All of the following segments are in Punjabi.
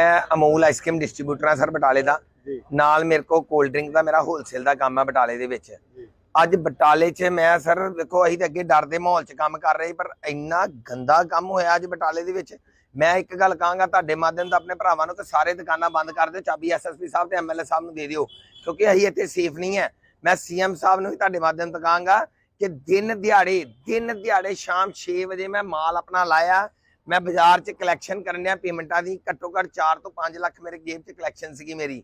ਮੈਂ ਅਮੂਲ ਆਈਸਕ੍ਰੀਮ ਡਿਸਟ੍ਰੀਬਿਊਟਰ ਹਾਂ ਸਰ ਬਟਾਲੇ ਦਾ। ਨਾਲ ਮੇਰੇ ਕੋਲ ਕੋਲਡ ਡਰਿੰਕ ਦਾ ਮੇਰਾ ਹੋਲਸੇਲ ਦਾ ਕੰਮ ਹੈ ਬਟਾਲੇ ਦੇ ਵਿੱਚ। ਅੱਜ ਬਟਾਲੇ 'ਚ ਮੈਂ ਸਰ ਦੇਖੋ ਅਸੀਂ ਤਾਂ ਅੱਗੇ ਡਰ ਦੇ ਮਾਹੌਲ 'ਚ ਕੰਮ ਕਰ ਰਹੇ ਪਰ ਇੰਨਾ ਗੰਦਾ ਕੰਮ ਹੋਇਆ ਅੱਜ ਬਟਾਲੇ ਦੇ ਵਿੱਚ। ਮੈਂ ਇੱਕ ਗੱਲ ਕਹਾਂਗਾ ਤੁਹਾਡੇ ਮਾਧਿਅਮ ਤੋਂ ਆਪਣੇ ਭਰਾਵਾਂ ਨੂੰ ਕਿ ਸਾਰੇ ਦੁਕਾਨਾਂ ਬੰਦ ਕਰ ਦਿਓ। ਚਾਬੀ ਐਸਐਸਪੀ ਸਾਹਿਬ ਤੇ ਐਮਐਲਏ ਸਾਹਿਬ ਨੂੰ ਦੇ ਦਿਓ ਕਿਉਂਕਿ ਅਸੀਂ ਇੱਥੇ ਸੇਫ ਨਹੀਂ ਹੈ। ਮੈਂ ਸੀਐਮ ਸਾਹਿਬ ਨੂੰ ਵੀ ਤੁਹਾਡੇ ਮਾਧਿਅਮ ਤੋਂ ਕਹਾਂਗਾ ਕਿ ਦਿਨ ਦਿਹਾੜੇ ਦਿਨ ਦਿਹਾੜੇ ਸ਼ਾਮ 6 ਵਜੇ ਮੈਂ ਮਾਲ ਆਪਣਾ ਲਾਇਆ। ਮੈਂ ਬਾਜ਼ਾਰ 'ਚ ਕਲੈਕਸ਼ਨ ਕਰਨ ਡਿਆ ਪੇਮੈਂਟਾਂ ਦੀ, ਘੱਟੋ ਘੱਟ 4 ਤੋਂ 5 ਲੱਖ ਮੇਰੇ ਗੇਮ 'ਚ ਕਲੈਕਸ਼ਨ ਸੀਗੀ ਮੇਰੀ।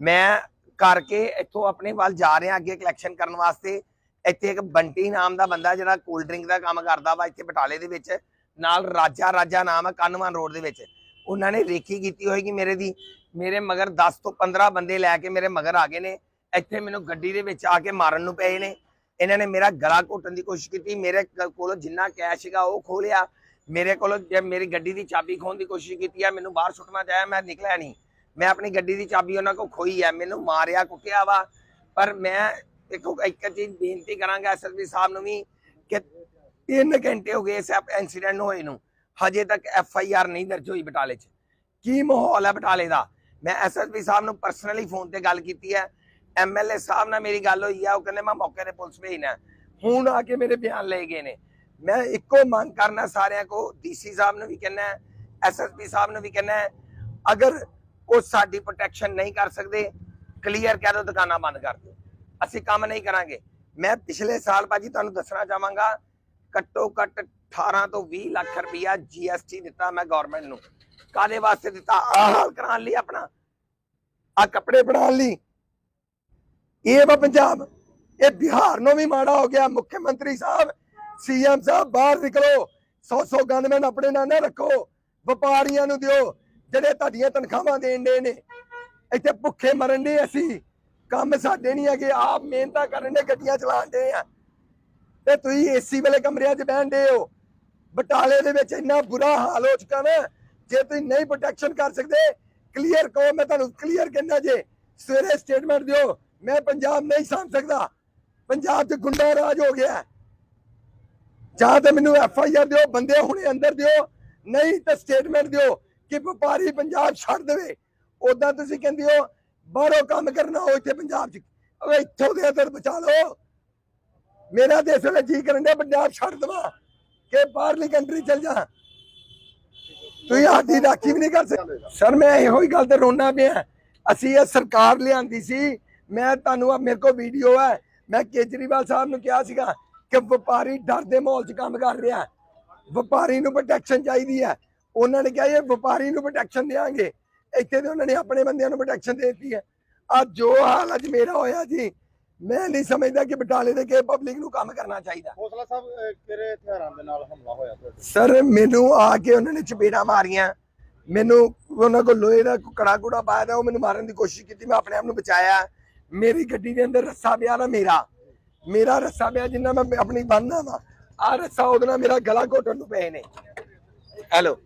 ਮੈਂ ਕਰਕੇ ਇੱਥੋਂ ਆਪਣੇ ਵੱਲ ਜਾ ਰਿਹਾ ਅੱਗੇ ਕਲੈਕਸ਼ਨ ਕਰਨ ਵਾਸਤੇ। ਇੱਥੇ ਇੱਕ ਬੰਟੀ ਨਾਮ ਦਾ ਬੰਦਾ ਜਿਹੜਾ ਕੋਲਡ ਡਰਿੰਕ ਦਾ ਕੰਮ ਕਰਦਾ ਵਾ ਇੱਥੇ ਬਟਾਲੇ ਦੇ ਵਿੱਚ, ਨਾਲ ਰਾਜਾ ਰਾਜਾ ਨਾਮ ਹੈ ਕਾਨਵਾਨ ਰੋਡ ਦੇ ਵਿੱਚ। ਉਹਨਾਂ ਨੇ ਰੇਖੀ ਕੀਤੀ ਹੋਏਗੀ ਮੇਰੇ ਦੀ, ਮੇਰੇ ਮਗਰ 10 ਤੋਂ 15 ਬੰਦੇ ਲੈ ਕੇ ਮੇਰੇ ਮਗਰ ਆ ਗਏ ਨੇ। ਇੱਥੇ ਮੈਨੂੰ ਗੱਡੀ ਦੇ ਵਿੱਚ ਆ ਕੇ ਮਾਰਨ ਨੂੰ ਪਏ ਨੇ। ਇਹਨਾਂ ਨੇ ਮੇਰਾ ਗਲਾ ਘੋਟਣ ਦੀ ਕੋਸ਼ਿਸ਼ ਕੀਤੀ। ਮੇਰੇ ਕੋਲ ਜਿੰਨਾ ਕੈਸ਼ ਸੀਗਾ ਉਹ ਖੋਲਿਆ ਮੇਰੇ ਕੋਲ ਮੇਰੀ ਗੱਡੀ ਦੀ ਚਾਬੀ ਖੋਣ ਦੀ ਕੋਸ਼ਿਸ਼ ਕੀਤੀ ਹੈ ਮੈਨੂੰ ਬਾਹਰ ਸੁੱਟਣਾ ਚਾਹਿਆ, ਮੈਂ ਨਿਕਲਿਆ ਨਹੀਂ। ਮੈਂ ਆਪਣੀ ਗੱਡੀ ਦੀ ਚਾਬੀ ਉਹਨਾਂ ਕੋਲ ਖੋਈ ਹੈ ਮੈਨੂੰ ਮਾਰਿਆ, ਕੁੱਟਿਆ ਵਾ। ਪਰ ਮੈਂ ਦੇਖੋ, ਇੱਕ ਚੀਜ਼ ਬੇਨਤੀ ਕਰਾਂਗਾ ਐਸਐਸਪੀ ਸਾਹਿਬ ਨੂੰ ਵੀ ਕਿ 3 ਘੰਟੇ ਹੋ ਗਏ ਇਸ ਇਨਸੀਡੈਂਟ ਹੋਏ ਨੂੰ। ਹਜੇ ਤੱਕ ਐਫ ਆਈ ਆਰ ਨਹੀਂ ਦਰਜ ਹੋਈ ਬਟਾਲੇ 'ਚ। ਕੀ ਮਾਹੌਲ ਹੈ ਬਟਾਲੇ ਦਾ? ਮੈਂ ਐਸਐਸਪੀ ਸਾਹਿਬ ਨੂੰ ਪਰਸਨਲੀ ਫੋਨ ਤੇ ਗੱਲ ਕੀਤੀ ਹੈ ਐਮਐਲਏ ਸਾਹਿਬ ਨਾਲ ਮੇਰੀ ਗੱਲ ਹੋਈ ਆ, ਉਹ ਕਹਿੰਦੇ, ਮੈਂ ਮੌਕੇ ਤੇ ਪੁਲਿਸ ਭੇਜਣਾ ਹੁਣ ਆ ਕੇ ਮੇਰੇ ਬਿਆਨ ਲਏ ਗਏ ਨੇ। ਮੈਂ ਇੱਕੋ ਮੰਗ ਕਰਨਾ ਸਾਰਿਆਂ ਕੋ ਡੀਸੀ ਸਾਹਿਬ ਨੂੰ ਵੀ ਕਹਿਣਾ ਐਸਐਸਪੀ ਸਾਹਿਬ ਨੂੰ ਵੀ ਕਹਿਣਾ ਅਗਰ ਉਹ ਸਾਡੀ ਪ੍ਰੋਟੈਕਸ਼ਨ ਨਹੀਂ ਕਰ ਸਕਦੇ ਕਲੀਅਰ ਕਹਿ ਦਿਓ ਦੁਕਾਨਾਂ ਬੰਦ ਕਰ ਦਿਓ ਅਸੀਂ ਕੰਮ ਨਹੀਂ ਕਰਾਂਗੇ। ਮੈਂ ਪਿਛਲੇ ਸਾਲ ਭਾਜੀ ਤੁਹਾਨੂੰ ਦੱਸਣਾ ਚਾਹਾਂਗਾ, ਘੱਟੋ ਘੱਟ 18 ਤੋਂ 20 ਲੱਖ ਰੁਪਇਆ ਜੀਐਸਟੀ ਦਿੱਤਾ ਮੈਂ ਗਵਰਨਮੈਂਟ ਨੂੰ। ਕਾਦੇ ਵਾਸਤੇ ਦਿੱਤਾ? ਆਹ ਹਾਲ ਕਰਾਉਣ ਲਈ ਆਪਣਾ। ਆ ਕੱਪੜੇ ਬਣਾਉਣ ਲਈ। ਇਹ ਵਾ ਪੰਜਾਬ। ਇਹ ਬਿਹਾਰ ਨੂੰ ਵੀ ਮਾੜਾ ਹੋ ਗਿਆ, ਮੁੱਖ ਮੰਤਰੀ ਸਾਹਿਬ। ਸੀਐਮ ਸਾਹਿਬ ਬਾਹਰ ਨਿਕਲੋ 100 100 ਗਨਮੈਨ ਆਪਣੇ ਨਾਲ ਨਾ ਰੱਖੋ, ਵਪਾਰੀਆਂ ਨੂੰ ਦਿਓ, ਜਿਹੜੇ ਤੁਹਾਡੀਆਂ ਤਨਖਾਹਾਂ ਦੇਣ ਦੇ ਨੇ। ਇੱਥੇ ਭੁੱਖੇ ਮਰਨ ਦੇ ਅਸੀਂ, ਕੰਮ ਸਾਡੇ ਨਹੀਂ ਹੈਗੇ, ਆਪ ਮਿਹਨਤਾਂ ਕਰਨ ਦੇ ਗੱਡੀਆਂ ਚਲਾਉਣ ਦੇ ਆ। ਤੇ ਤੁਸੀਂ ਏਸੀ ਵਾਲੇ ਕਮਰਿਆਂ 'ਚ ਬਹਿੰਦੇ ਹੋ। ਬਟਾਲੇ ਦੇ ਵਿੱਚ ਇੰਨਾ ਬੁਰਾ ਹਾਲ ਹੋ ਚੁੱਕਾ ਨਾ, ਜੇ ਤੁਸੀਂ ਨਹੀਂ ਪ੍ਰੋਟੈਕਸ਼ਨ ਕਰ ਸਕਦੇ ਕਲੀਅਰ ਕਹੋ ਮੈਂ ਤੁਹਾਨੂੰ ਕਲੀਅਰ ਕਹਿੰਦਾ ਜੇ, ਸਵੇਰੇ ਸਟੇਟਮੈਂਟ ਦਿਓ, ਮੈਂ ਪੰਜਾਬ ਨਹੀਂ ਸਾਂਭ ਸਕਦਾ। ਪੰਜਾਬ 'ਚ ਗੁੰਡਾ ਰਾਜ ਹੋ ਗਿਆ। ਜਾਂ ਤਾਂ ਮੈਨੂੰ ਐਫ ਆਈ ਆਰ ਦਿਓ, ਬੰਦੇ ਹੁਣੇ ਅੰਦਰ ਦਿਓ, ਨਹੀਂ ਤਾਂ ਸਟੇਟਮੈਂਟ ਦਿਓ ਕਿ ਵਪਾਰੀ ਪੰਜਾਬ ਛੱਡ ਦੇਵੇ। ਉਦਾਂ ਤੁਸੀਂ ਕਹਿੰਦੇ ਹੋ, ਬਾਹਰੋਂ ਕੰਮ ਕਰਨਾ ਹੋ ਇੱਥੇ ਪੰਜਾਬ 'ਚ ਓਏ ਇੱਥੋਂ ਦੇ ਅੰਦਰ ਬਚਾ ਲਓ। ਮੇਰਾ ਦੇਸ਼ ਵਿੱਚ ਜੀ ਕਰਨ ਦੇ ਪੰਜਾਬ ਛੱਡ ਦਵਾ ਕਿ ਬਾਹਰਲੀ ਕੰਟਰੀ ਚਲ ਜਾ। ਤੁਸੀਂ ਸਾਡੀ ਰਾਖੀ ਵੀ ਨਹੀਂ ਕਰ ਸਕਦੇ। ਸਰ ਮੈਂ ਇਹੋ ਹੀ ਗੱਲ ਤੇ ਰੋਣਾ ਪਿਆ। ਅਸੀਂ ਇਹ ਸਰਕਾਰ ਲਿਆਂਦੀ ਸੀ। ਮੈਂ ਤੁਹਾਨੂੰ ਆ, ਮੇਰੇ ਕੋਲ ਵੀਡੀਓ ਹੈ ਮੈਂ ਕੇਜਰੀਵਾਲ ਸਾਹਿਬ ਨੂੰ ਕਿਹਾ ਸੀਗਾ ਕਿ ਵਪਾਰੀ ਡਰ ਦੇ ਮਾਹੌਲ 'ਚ ਕੰਮ ਕਰ ਰਿਹਾ ਵਪਾਰੀ ਨੂੰ ਪ੍ਰੋਟੈਕਸ਼ਨ ਚਾਹੀਦੀ ਹੈ। ਉਹਨਾਂ ਨੇ ਕਿਹਾ ਇਹ ਵਪਾਰੀ ਨੂੰ ਪ੍ਰੋਟੈਕਸ਼ਨ ਦੇਾਂਗੇ ਇੱਥੇ ਤੇ ਉਹਨਾਂ ਨੇ ਆਪਣੇ ਬੰਦਿਆਂ ਨੂੰ ਪ੍ਰੋਟੈਕਸ਼ਨ ਦੇ ਦਿੱਤੀ ਹੈ। ਅੱਜ ਜੋ ਹਾਲ ਅੱਜ ਮੇਰਾ ਹੋਇਆ ਜੀ ਮੈਂ ਨਹੀਂ ਸਮਝਦਾ ਕਿ ਬਟਾਲੇ ਦੇ ਕੇ ਪਬਲਿਕ ਨੂੰ ਕੰਮ ਕਰਨਾ ਚਾਹੀਦਾ। ਹੌਸਲਾ ਸਾਹਿਬ ਕਿਹੜੇ ਹਥਿਆਰਾਂ ਦੇ ਨਾਲ ਹਮਲਾ ਹੋਇਆ ਤੁਹਾਡੇ ਸਰ ਮੈਨੂੰ ਆ ਕੇ ਉਹਨਾਂ ਨੇ ਚਪੇੜਾਂ ਮਾਰੀਆਂ। ਮੈਨੂੰ ਉਹਨਾਂ ਕੋਲ ਲੋਹੇ ਦਾ ਕੜਾ ਕੁੜਾ ਪਾਇਆ ਉਹ ਮੈਨੂੰ ਮਾਰਨ ਦੀ ਕੋਸ਼ਿਸ਼ ਕੀਤੀ। ਮੈਂ ਆਪਣੇ ਆਪ ਨੂੰ ਬਚਾਇਆ। ਮੇਰੀ ਗੱਡੀ ਦੇ ਅੰਦਰ ਰੱਸਾ ਪਿਆ ਨਾ ਮੇਰਾ। ਮੇਰਾ ਰੱਸਾ ਪਿਆ ਜਿੰਨਾ ਮੈਂ ਆਪਣੀ ਬੰਨ੍ਹਦਾ ਵਾ। ਆ ਰੱਸਾ ਉਹਦੇ ਨਾਲ ਮੇਰਾ ਗਲਾ ਘੋਟਣ ਨੂੰ ਪਏ ਨੇ। ਹੈਲੋ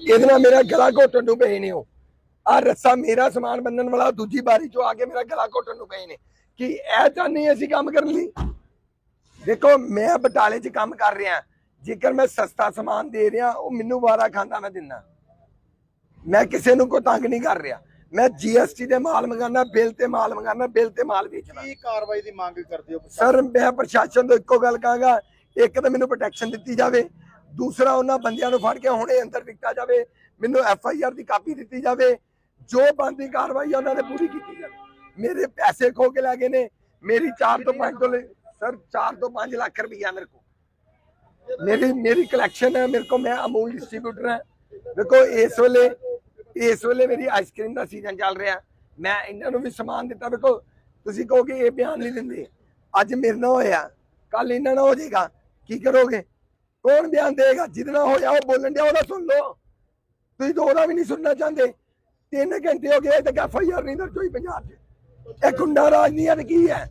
ਇਹਦੇ ਨਾਲ ਮੇਰਾ ਗਲਾ ਘੋਟਣ ਨੂੰ ਪਏ ਨੇ ਉਹ। ਆ ਰੱਸਾ ਮੇਰਾ ਸਮਾਨ ਬੰਨਣ ਵਾਲਾ, ਦੂਜੀ ਬਾਰੀ ਚੋਂ ਆ ਕੇ ਮੇਰਾ ਗਲਾ ਘੋਟਣ ਨੂੰ ਪਏ ਨੇ। ਕਿ ਇਹ ਤਾਂ ਨਹੀਂ ਅਸੀਂ ਕੰਮ ਕਰਨ ਲਈ? ਦੇਖੋ, ਮੈਂ ਬਟਾਲੇ 'ਚ ਕੰਮ ਕਰ ਰਿਹਾ। ਜੇਕਰ ਮੈਂ ਸਸਤਾ ਸਮਾਨ ਦੇ ਰਿਹਾ, ਉਹ ਮੈਨੂੰ ਵਾਰਾ ਖਾਂਦਾ ਮੈਂ ਦਿੰਦਾ। ਮੈਂ ਕਿਸੇ ਨੂੰ ਕੋਈ ਤੰਗ ਨਹੀਂ ਕਰ ਰਿਹਾ। ਮੈਂ ਜੀਐਸਟੀ ਦੇ ਮਾਲ ਮੰਗਾਨਾ ਬਿੱਲ ਤੇ ਮਾਲ ਮੰਗਾਨਾ ਬਿੱਲ ਤੇ ਮਾਲ ਵੇਚਣਾ। ਕੀ ਕਾਰਵਾਈ ਦੀ ਮੰਗ ਕਰਦੇ ਹੋ ਸਰ ਮੈਂ ਪ੍ਰਸ਼ਾਸਨ ਤੋਂ ਇੱਕੋ ਗੱਲ ਕਹਾਂਗਾ ਇੱਕ ਤਾਂ ਮੈਨੂੰ ਪ੍ਰੋਟੈਕਸ਼ਨ ਦਿੱਤੀ ਜਾਵੇ ਦੂਸਰਾ ਉਹਨਾਂ ਬੰਦਿਆਂ ਨੂੰ ਫੜ ਕੇ ਹੁਣੇ ਅੰਦਰ ਦਿੱਤਾ ਜਾਵੇ ਮੈਨੂੰ ਐਫ ਆਈ ਆਰ ਦੀ ਕਾਪੀ ਦਿੱਤੀ ਜਾਵੇ ਜੋ ਬੰਦੀ ਕਾਰਵਾਈ ਉਹਨਾਂ ਨੇ ਪੂਰੀ ਕੀਤੀ ਜਾਵੇ। ਮੇਰੇ ਪੈਸੇ ਖੋ ਕੇ ਲੈ ਗਏ ਨੇ ਮੇਰੀ 4 ਤੋਂ 5 ਤੋਂ ਸਰ 4 ਤੋਂ 5 ਲੱਖ ਰੁਪਈਆ ਮੇਰੇ ਕੋਲ। ਮੇਰੀ ਮੇਰੀ ਕਲੈਕਸ਼ਨ ਹੈ ਮੇਰੇ ਕੋਲ ਮੈਂ ਅਮੂਲ ਡਿਸਟ੍ਰੀਬਿਊਟਰ ਹਾਂ। ਦੇਖੋ ਇਸ ਵੇਲੇ ਇਸ ਵੇਲੇ ਮੇਰੀ ਆਈਸਕ੍ਰੀਮ ਦਾ ਸੀਜ਼ਨ ਚੱਲ ਰਿਹਾ। ਮੈਂ ਇਹਨਾਂ ਨੂੰ ਵੀ ਸਮਾਨ ਦਿੱਤਾ। ਵੇਖੋ ਤੁਸੀਂ ਕਹੋਗੇ ਇਹ ਬਿਆਨ ਨਹੀਂ ਦਿੰਦੇ। ਅੱਜ ਮੇਰੇ ਨਾਲ ਹੋਇਆ। ਕੱਲ ਇਹਨਾਂ ਨਾਲ ਹੋ ਜਾਏਗਾ। ਕੀ ਕਰੋਗੇ? ਕੌਣ ਬਿਆਨ ਦੇਗਾ ਜਿਹਦੇ ਨਾਲ ਹੋਇਆ ਉਹ ਬੋਲਣ ਡਿਆ, ਉਹਦਾ ਸੁਣ ਲਓ। ਤੁਸੀਂ ਤਾਂ ਉਹਦਾ ਵੀ ਨਹੀਂ ਸੁਣਨਾ ਚਾਹੁੰਦੇ। ਤਿੰਨ ਘੰਟੇ ਹੋ ਗਏ ਤੇ ਐਫ ਆਈ ਆਰ ਨਹੀਂ ਦਰਜ ਹੋਈ ਪੰਜਾਬ 'ਚ। ਇਹ ਗੁੰਡਾ ਰਾਜ ਨਹੀਂ ਹੈ ਤੇ ਕੀ ਹੈ?